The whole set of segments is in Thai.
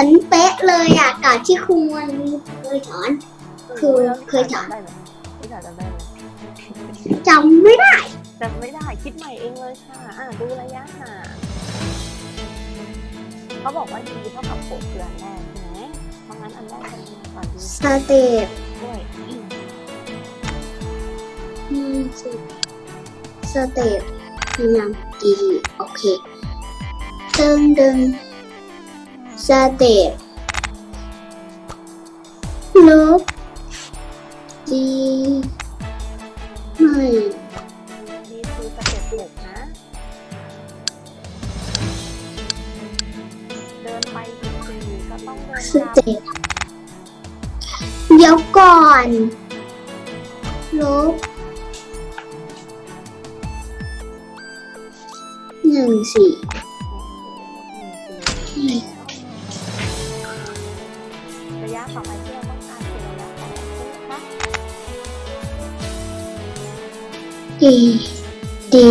อนเป๊ะเลยอะกับที่ครูมันเคยสอน คือเคยถามได้ไหมพี่ถามจำได้ไหมจำไม่ได้จำไม่ได้คิดใหม่เองเลยค่ะอะดูระยะห่างเขาบอกว่า d เท่ากับ6คืออันแรกใช่ไหมเพราะงั้นอันแรกจะมีก่อน d สเต็ปด้วยอืมยี่สิบสเต็ปพยายามดีโอเคดึงดึง สเต็ปลบดีไม่นี่คือสเต็ปหกนะ เดินไปสี่ก็ต้องเดินสเต็ปเดี๋ยวก่อนลบหนึ่งสี่ ต่อไปที่เราต้องการคือระยะแปดใช่ไหมคะดีดี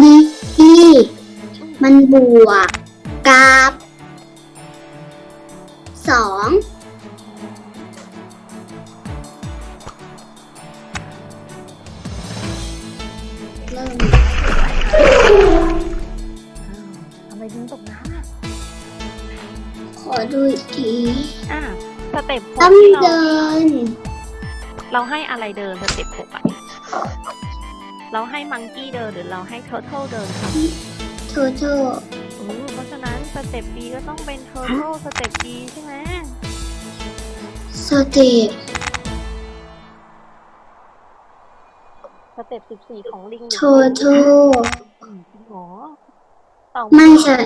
นี่ที่มันบวกกับสองเริ่ม ดูอีกทีอ่าสเต็ปหต้อกงที่เราเดิน เราให้อะไรเดินสเต็ปหกอะ เราให้มังกี้เดินหรือเราให้เทอร์เทิลเดินครับโทโทอืมเพราะฉะนั้นสเต็ป B ก็ต้องเป็นเทอร์เทิลสเต็ป B ใช่ไหมสเต็ปสเต็ปสิบสี่ของลิงหรือโทโทอืมจริงเหรอเต่าไม่ใช่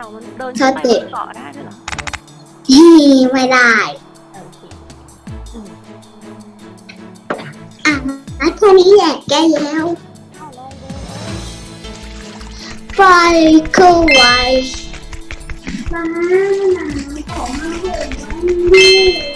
เต่ามันเดินสขึ้นไปเต็ปบนเกาะได้ด้วยเหรอฮีไม่ได้ โอเคอะมาแค่นี้แหละแกแล้วเอาลองดูไฟเข้าไว้ฟ้าหนาวของมาเกิดวันนี้